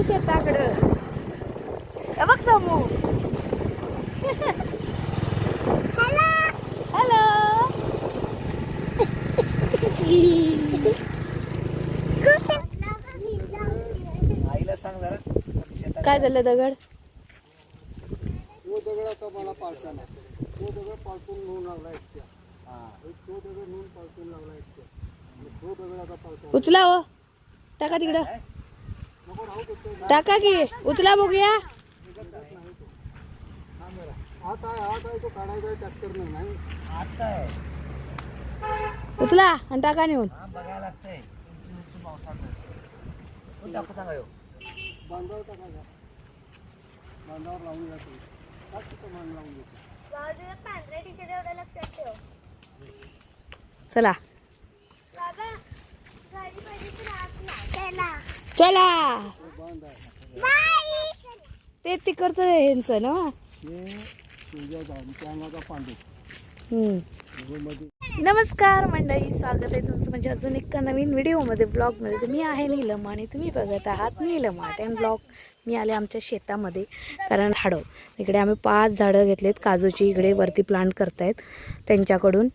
आलो शेताकडं. हे बघ समू. हॅलो. आईला सांग जरा. काय झालं दगड? तो दगड आता मला तो दगड लागला हा. तो दगड नेऊन लागला तो दगड आता उचला हो. टाका तिकडं. टाका की उचला बघूया. उचला आणि टाका नेऊन. चला. चला. तो तिकडचं ह्यांचं ना? हे नमस्कार मंडळी स्वागत आहे तुमचं म्हणजे अजून एका नवीन व्हिडिओमध्ये ब्लॉगमध्ये. मी आहे नीलम आणि तुम्ही बघत आहात नीलम आर्ट अँड ब्लॉग मी आले आमच्या शेतामध्ये कारण झाडं इकडे आम्ही पाच झाडं घेतलेत काजूची इकडे वरती प्लांट करतायत त्यांच्याकडून.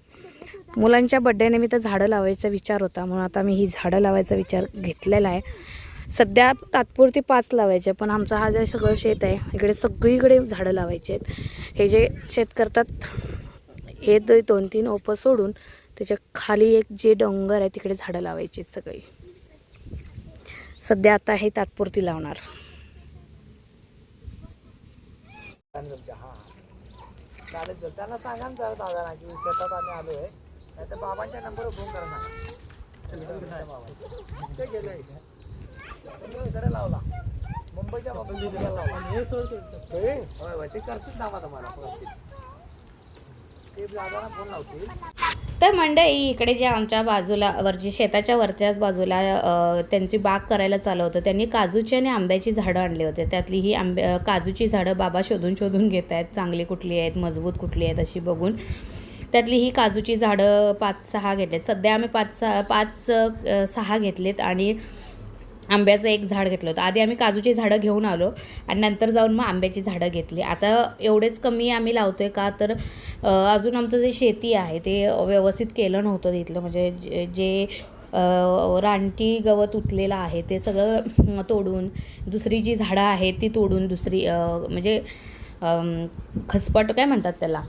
मुलांच्या बड्डेनिमित्त झाडं लावायचा विचार होता म्हणून आता मी ही झाडं लावायचा विचार घेतलेला आहे. सध्या तात्पुरती पाच लावायचे पण आमचं हा जे सगळं शेत आहे इकडे सगळीकडे झाडं लावायचे आहेत. हे जे शेत करतात हे दोन तीन ओपं सोडून त्याच्याखाली एक जे डोंगर आहे तिकडे झाडं लावायची आहेत सगळी. सध्या आता हे तात्पुरती लावणार. चालेल त्यांना सांगा ना जरा दादा की शेतात आम्ही आलो आहे नाही तर बाबांच्या नंबरवर फोन करा सांगा ते गेले इकडे लावला. मुंबईच्या बाबा लावला. ते करतील मला ते दादाला फोन लावतील तर मंडई इकडे जे आमच्या बाजूला वरची शेताच्या वरच्याच बाजूला त्यांची बाग करायला चालू होतं. त्यांनी काजूची आणि आंब्याची झाडं आणली होते. त्यातली ही आंबे काजूची झाडं बाबा शोधून शोधून घेत आहेत. चांगली कुठली आहेत मजबूत कुठली आहेत अशी बघून. त्यातली ही काजूची झाडं पाच सहा घेतलेत. सध्या आम्ही पाच सहा पाच सहा घेतलेत आणि आंब्याचं एक झाड घेतलं होतं. आधी आम्ही काजूची झाडं घेऊन आलो आणि नंतर जाऊन मग आंब्याची झाडं घेतली. आता एवढेच कमी आम्ही लावतो आहे का तर अजून आमचं जे शेती आहे ते व्यवस्थित केलं नव्हतं तिथलं. म्हणजे जे- जे रानटी गवत उतलेलं आहे ते सगळं तोडून दुसरी जी झाडं आहेत ती तोडून दुसरी म्हणजे खसपट काय म्हणतात त्याला?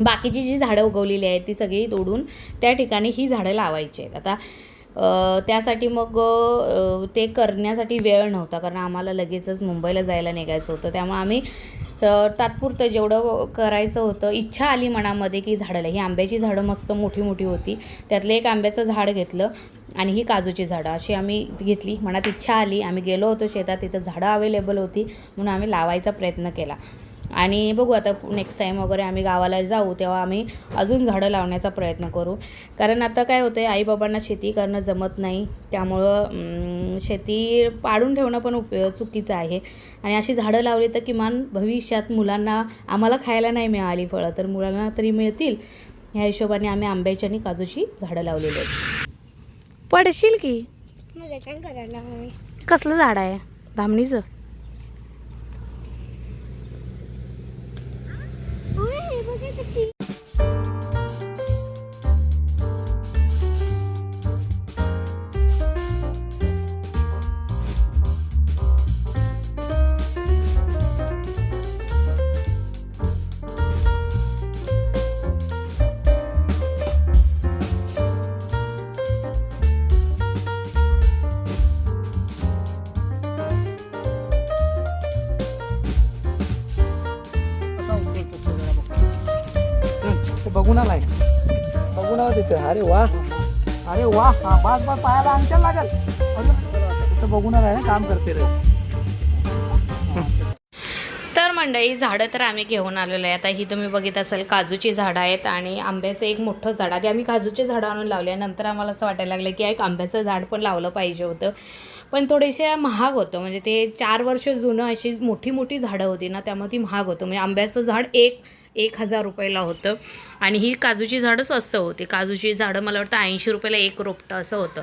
बाकीची जी झाडं उगवलेली आहेत ती सगळी तोडून त्या ठिकाणी ही झाडं लावायची आहेत. आता त्यासाठी मग ते करण्यासाठी वेळ नव्हता. कारण आम्हाला लगेचच मुंबईला जायला निघायचं होतं. त्यामुळे आम्ही तात्पुरतं जेवढं करायचं होतं इच्छा आली मनामध्ये की झाडाला. ही आंब्याची झाडं मस्त मोठी मोठी होती. त्यातलं एक आंब्याचं झाड घेतलं आणि ही काजूची झाडं अशी आम्ही घेतली. मनात इच्छा आली. आम्ही गेलो होतो शेतात. तिथं झाडं अवेलेबल होती. म्हणून आम्ही लावायचा प्रयत्न केला. आणि बघू आता नेक्स्ट टाईम वगैरे आम्ही गावाला जाऊ तेव्हा आम्ही अजून झाडं लावण्याचा प्रयत्न करू. कारण आता काय होतं आहे आईबाबांना शेती करणं जमत नाही. त्यामुळं शेती पाडून ठेवणं पण उपयोग चुकीचं आहे. आणि अशी झाडं लावली तर किमान भविष्यात मुलांना आम्हाला खायला नाही मिळाली फळं तर मुलांना तरी मिळतील. ह्या हिशोबाने आम्ही आंब्याची आणि काजूची झाडं लावलेली आहेत. पडशील की? कसलं झाड आहे? धामणीचं? अरे वा. अरे वा हा बास बास पायाला अंगठ्या लागेल. अरे, तिथं बघून ना काम करते रे. तर मंडळी झाडं तर आम्ही घेऊन आलेलो आहे. आता ही तुम्ही बघित असाल काजूची झाडं आहेत आणि आंब्याचं एक मोठं झाड आधी आम्ही काजूचे झाडं आणून लावले नंतर आम्हाला असं वाटायला लागलं की एक आंब्याचं झाड पण लावलं पाहिजे होतं. पण थोडेसे महाग होतं. म्हणजे ते चार वर्ष जुनं अशी मोठी मोठी झाडं होती ना त्यामुळे ती महाग होतं. म्हणजे आंब्याचं झाड एक एक हजार रुपयाला होतं. आणि ही काजूची झाडं स्वस्त होती. काजूची झाडं मला वाटतं ऐंशी रुपयाला एक रोपटं असं होतं.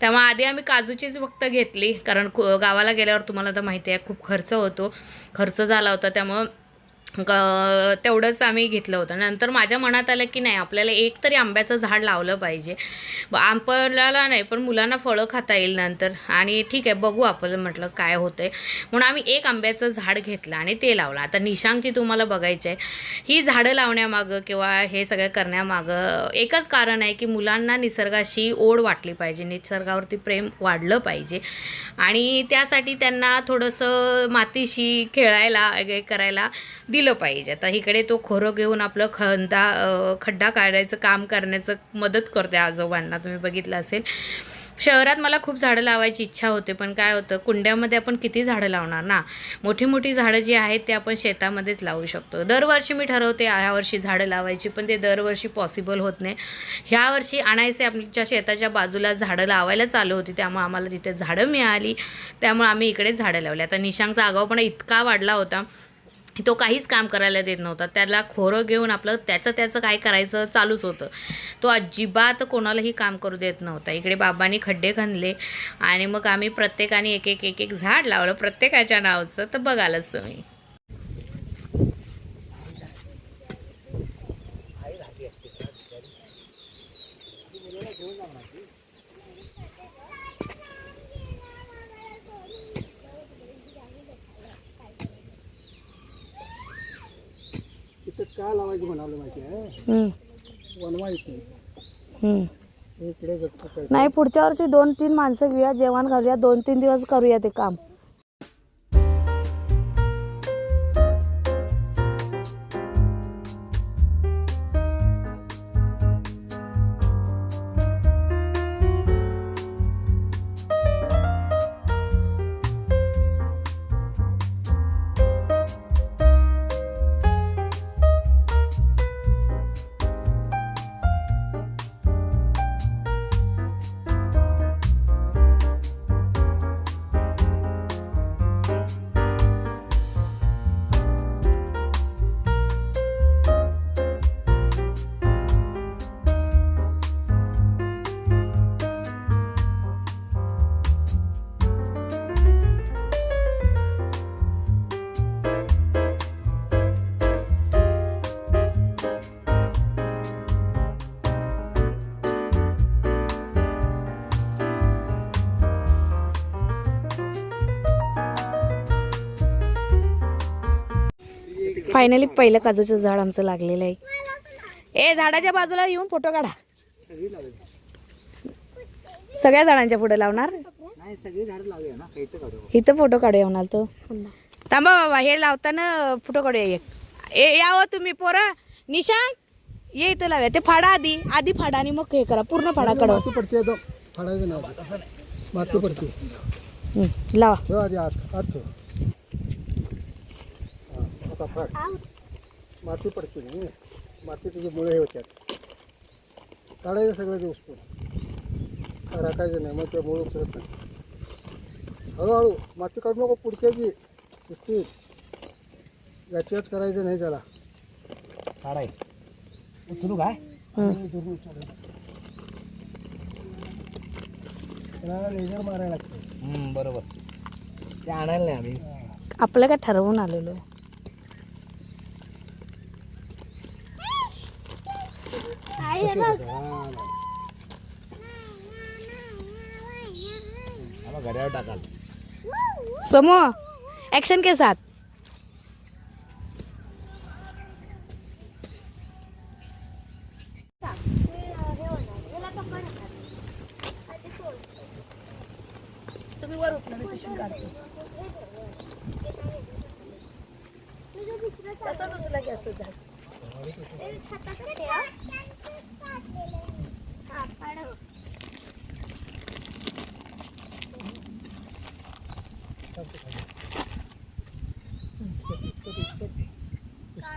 त्यामुळे आधी आम्ही काजूचीच फक्त घेतली. कारण गावाला गेल्यावर तुम्हाला तर माहिती आहे खूप खर्च होतो. खर्च झाला होता त्यामुळं ग- तेवढंच आम्ही घेतलं होतं. नंतर माझ्या मनात आलं की नाही आपल्याला एक तरी आंब्याचं झाड लावलं पाहिजे. आंबला आपल्याला नाही पण मुलांना फळं खाता येईल नंतर. आणि ठीक आहे बघू आपण म्हटलं काय होतं आहे म्हणून आम्ही एक आंब्याचं झाड घेतलं आणि ते लावलं. आता निशांगची तुम्हाला बघायचं आहे ही झाडं लावण्यामागं किंवा हे सगळं करण्यामागं एकच कारण आहे की मुलांना निसर्गाशी ओढ वाटली पाहिजे. निसर्गावरती प्रेम वाढलं पाहिजे. आणि त्यासाठी त्यांना थोडंसं मातीशी खेळायला करायला दिलं पाहिजे. आता इकडे तो खोरं घेऊन आपलं खंदा खड्डा काढायचं काम करण्याचं मदत करते आजोबांना. तुम्ही बघितलं असेल. शहरात मला खूप झाडं लावायची इच्छा होते पण काय होतं कुंड्यामध्ये आपण किती झाडं लावणार ना? मोठी मोठी झाडं जी आहेत ते आपण शेतामध्येच लावू शकतो. दरवर्षी मी ठरवते ह्यावर्षी झाडं लावायची पण ते दरवर्षी पॉसिबल होत नाही. ह्या वर्षी आणायचे आमच्या शेताच्या बाजूला झाडं लावायला चालू होती त्यामुळे आम्हाला तिथे झाडं मिळाली. त्यामुळे आम्ही इकडे झाडं लावली. आता निशांगचा आगावपणा इतका वाढला होता तो काहीच काम करायला देत नव्हता. त्याला खोरं घेऊन आपलं त्याचं त्याचं काय करायचं चालूच होतं. तो अजिबात कोणालाही काम करू देत नव्हता. इकडे बाबांनी खड्डे खणले आणि मग आम्ही प्रत्येकाने एक एक एक एक झाड लावलं. प्रत्येकाच्या नावचं तर बघालच तुम्ही आई राहते असते ना बिचारी. ती मुलीला घेऊन जाणार ती. इथं का लावायची म्हणावलं माहिती आहे? वनवा येते इकडे गच्च काय नाही पुढच्या वर्षी दोन तीन माणसं घेऊया जेवण करूया दोन तीन दिवस करूया ते काम. फायनली पहिलं काजूचं झाड आमचं लागलेलं आहे. ए झाडाच्या बाजूला येऊन फोटो काढा. सगळ्या झाडांच्या पुढे लावणार? नाही सगळी झाडं लावूया ना काही तर काढू. इथं फोटो काढूया म्हणाल तो. थांबा. बाबा हे लावताना फोटो काढूया एक. ए यावं तुम्ही पोरा. निशांक ये इथं लावूया. ते फाडा आधी. आधी फाडा आणि मग हे करा. पूर्ण फाडा पडते लावा. हा, आता फाड माती पडते नाही माती तुझे मुळे हे होत्यात. काढायचं सगळं दिवस पण राखायचं नाही मग ते मुळे उचलत नाही. हळूहळू माती काढू नको पुढच्याची नुसती. याच्यात करायचं नाही त्याला. काढाय. उचलू काय? त्याला लेझर मारायला लागतं. बरोबर. ते आणायला नाही आम्ही. आपलं काय ठरवून आलेलो. आहे आई हे बघ आम्हाला घड्याळ टाकाल. समो ऍक्शन के साथ.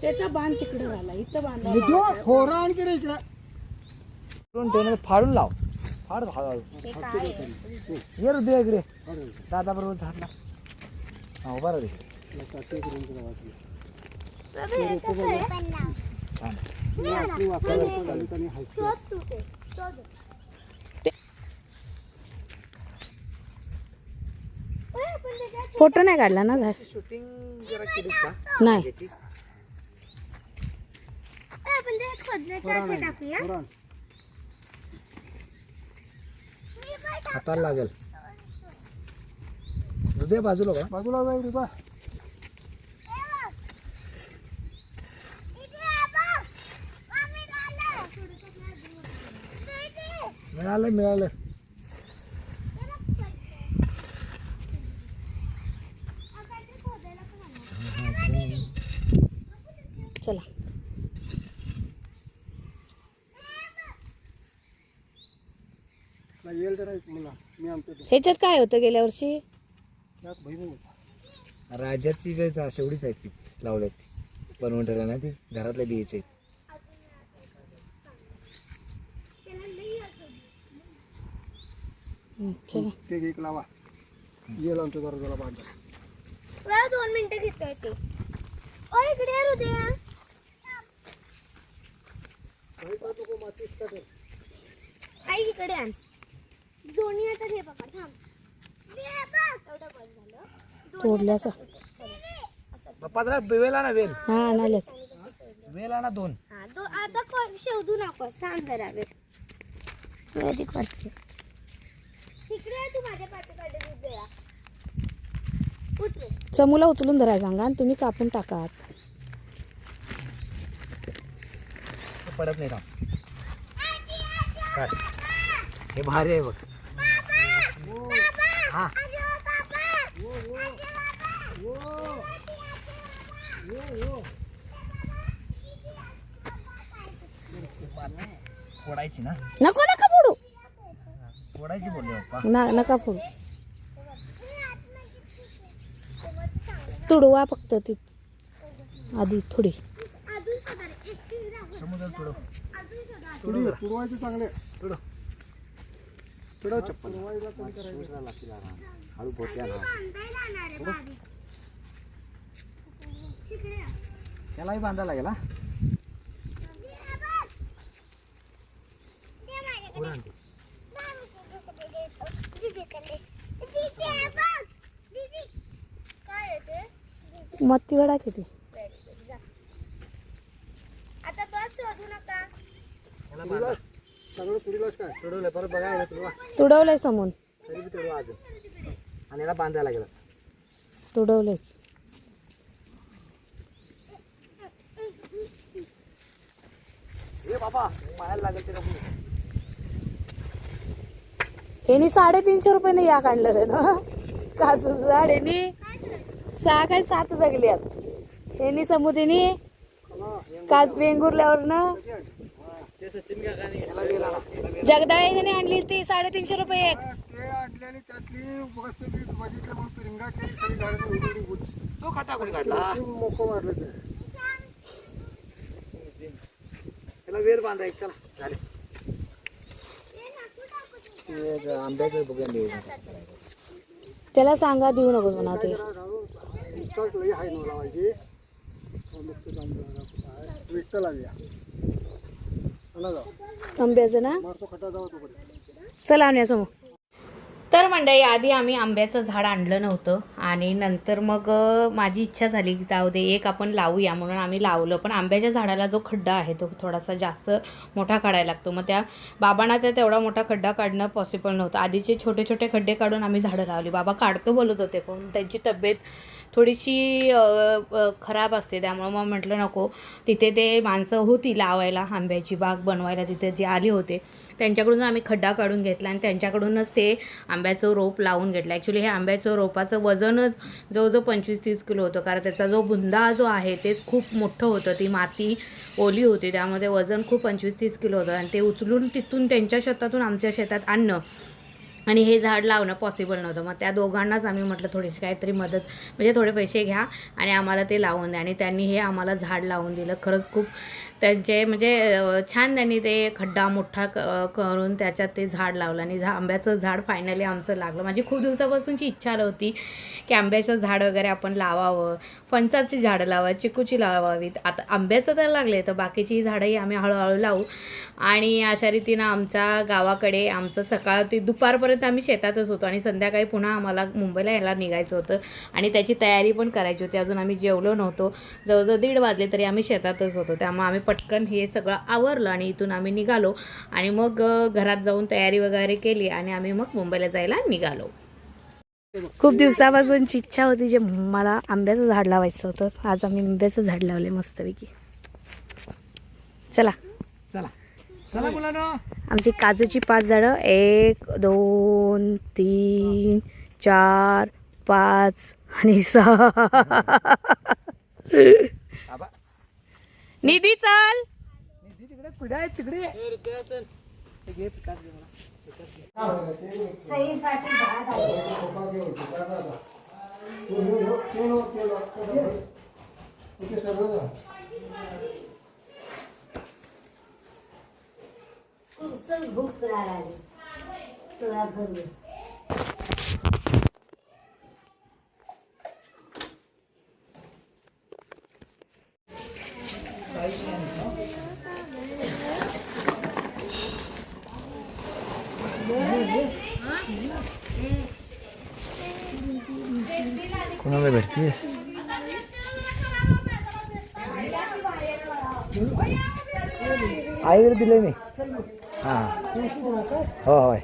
त्याचा बांध तिकडे झाला इथं बांधा तो खोरा आणखी रे इकडं. करून ठेवून फाडून लाव. फाड हळूहळू ये रे दे इकडे. दादा बरोबर झाडला. हा उभा रे. फोटो नाही काढला ना झाड? शूटिंग जरा केलीस का? नाही. हाताला लागेल. हृदय बाजूला का बाजूला जाईल रे बा हे. मिळालं मिळालं हे बघ पडते. आता इथे खोदायला पण आणलं. चला नाही येईल तर ऐक मला मी आणतो ते. ह्याच्यात काय होतं गेल्या वर्षी? राजाची वेळ शेवढीच आहेत ती लावल्यात ती. बनवून ठेवल्या ना ती घरातल्या बियाचे आहेत. हं, चला. ते एक लावा. येईल आमच्या दरवाजाला बांधा. वेळ दोन मिनिटं घेतोय ते. ओ इकडे ये हृदया. आई इकडे आण. दोन्ही आता हे बघा थांब. मी हे बघ. एवढं बस झालं. दोन्ही तोडल्याचं बाप्पा जरा वेला ना वेल. हा आणाले वेल आणा दोन. हा दो आता को- शोधू नको सांग जरा वेळ वेरी करते इकडे आहे तू माझ्या पाठीकडे हृदया उठ रे चमूला उचलून धरायला सांगा आणि तुम्ही कापून टाका आत. पडत नाही का काय? हे भारी आहे बघ. हा. फोडायची ना? नको नका फोडू. फोडायची बोलले बाप्पा. ना नका फोडू. तुडवा फक्त ती. आधी थोडी. अजून शोधा रे एक तीन राहू समुद्र तुडव पुरवायचे चांगले तुडव. पुढं चप्पल. हळू आहे बारीक तिकडे या. त्यालाही बांधायला लागेल हा? मत्ती वडा किती. आता बस शोधू नका. काय? तुडवलंय परत बघा तुडवा. तुडवलंय समोर. तरी बी तुडवा अजून. आणि याला बांधायला लागेल असं. तुडवलंय. ए बाबा पायाला लागेल ते नको यांनी साडेतीनशे रुपयाने या काढलं रे ना. काजू झाड यांनी सहा काय सात जगल्यात. यांनी समुद्रीनी काच वेंगुर्ल्यावर ना. जगदाळ्याने आणली ती साडेतीनशे रुपये एक ते आणल्याने त्यातली बघत ते बघितलं म्हणून पिरिंगा केली सगळी झाडं उडी उडी उडी. तो खाता कोणी काढला ते मोकं मारलं ते त्याला वेल बांधाय चला झाले आंब्याचं त्याला सांगा देऊ नकोस म्हणा ते इतकाच लई हाय हा. विकतं लावूया आंब्याचं ना? चला आणण्यासमोर तर मंडळी आधी आम्ही आंब्याचं झाड आणलं नव्हतं आणि नंतर मग माझी इच्छा झाली की जाऊ दे एक आपण लावूया म्हणून आम्ही लावलं. पण आंब्याच्या झाडाला जो खड्डा आहे तो थोडासा जास्त मोठा काढायला लागतो. मग त्या बाबांना त्या तेवढा मोठा खड्डा काढणं पॉसिबल नव्हतं. आधीचे छोटे छोटे खड्डे काढून आम्ही झाडं लावली. बाबा काढतो बोलत होते पण त्यांची तब्येत थोडीशी खराब असते. त्यामुळं मग म्हटलं नको. तिथे ते माणसं होती लावायला आंब्याची बाग बनवायला तिथे जे आले होते. त्यांच्याकडून आम्ही खड्डा काढून घेतला आणि त्यांच्याकडूनच ते आंब्याचं रोप लावून घेतलं. ॲक्च्युली हे आंब्याचं रोपाचं वजनच जवळजवळ पंचवीस तीस किलो होतं. कारण त्याचा जो बुंदा जो आहे तेच खूप मोठं होतं. ती माती ओली होती. त्यामध्ये वजन खूप पंचवीस तीस किलो होतं. आणि ते उचलून तिथून त्यांच्या शेतातून आमच्या शेतात आणणं. आणि हे झाड लावणं पॉसिबल नव्हतं. मग त्या दोघांनाच आम्ही म्हटलं थोडीशी काहीतरी मदत म्हणजे थोडे पैसे घ्या आणि आम्हाला ते लावून द्या. आणि त्यांनी हे आम्हाला झाड लावून दिलं. खरंच खूप त्यांचे म्हणजे छान त्यांनी ते खड्डा मोठा क करून त्याच्यात ते झाड लावलं आणि झा आंब्याचं झाड फायनली आमचं लागलं. माझी खूप दिवसापासूनची इच्छा होती की आंब्याचं झाड वगैरे आपण लावावं. फणसाची झाडं लावा चिकूची लावावीत. आता आंब्याचं तर लागले तर बाकीची झाडंही आम्ही हळूहळू लावू. आणि अशा रीतीनं आमच्या गावाकडे आमचं सकाळ ते दुपारपर्यंत आम्ही शेतातच होतो आणि संध्याकाळी पुन्हा आम्हाला मुंबईला यायला निघायचं होतं. आणि त्याची तयारी पण करायची होती. अजून आम्ही जेवलो नव्हतो. जवळजवळ दीड वाजले तरी आम्ही शेतातच होतो. त्यामुळे आम्ही पटकन हे सगळं आवरलं आणि इथून आम्ही निघालो. आणि मग घरात जाऊन तयारी वगैरे केली आणि आम्ही मग मुंबईला जायला निघालो. खूप दिवसापासूनची इच्छा होती जे मला आंब्याचं झाड लावायचं होतं. आज आम्ही आंब्याचं झाड लावले मस्तपैकी. चला. आमची काजूची पाच झाडं. एक दोन तीन चार पाच आणि सहा. आबा. निधी चल. तिकडे पिढ्या आहेत तिकडे हे घे कोणाला आईकडे दिले मी. हा हो होय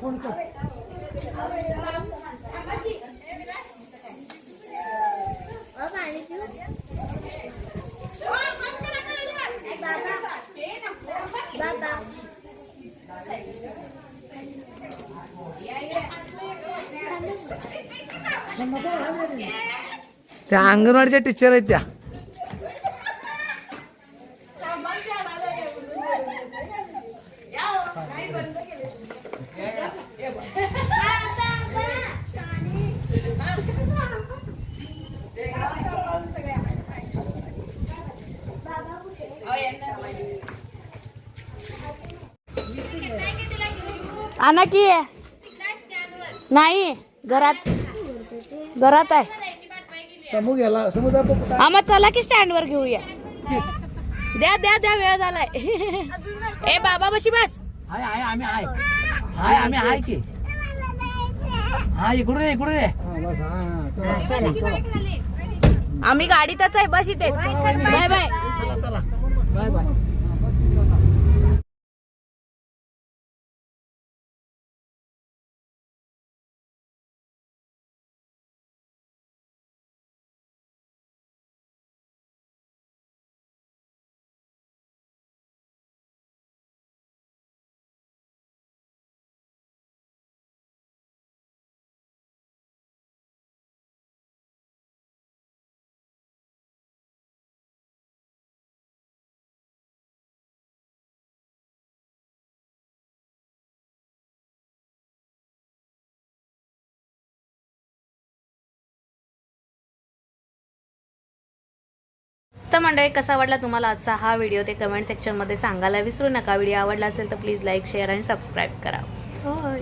बाबा त्या अंगणवाडीच्या टीचर आहेत त्या आणा की? नाही घरात. घरात आहे. समूह गेला आम्हा चला की स्टँडवर घेऊया. द्या द्या द्या वेळ झालाय. ए बाबा बशी बस. हाय हाय आम्ही हाय. हाय आम्ही हाय की. हा इकडून रे इकडून रे आम्ही गाडीतच आहे बस इथे. Bye bye. चला चला. Bye bye. तर मंडळी कसा वाटला तुम्हाला आजचा हा व्हिडिओ? ते कमेंट सेक्शनमध्ये सांगायला विसरू नका. व्हिडिओ आवडला असेल तर प्लीज लाईक शेअर आणि सबस्क्राईब करा. होय.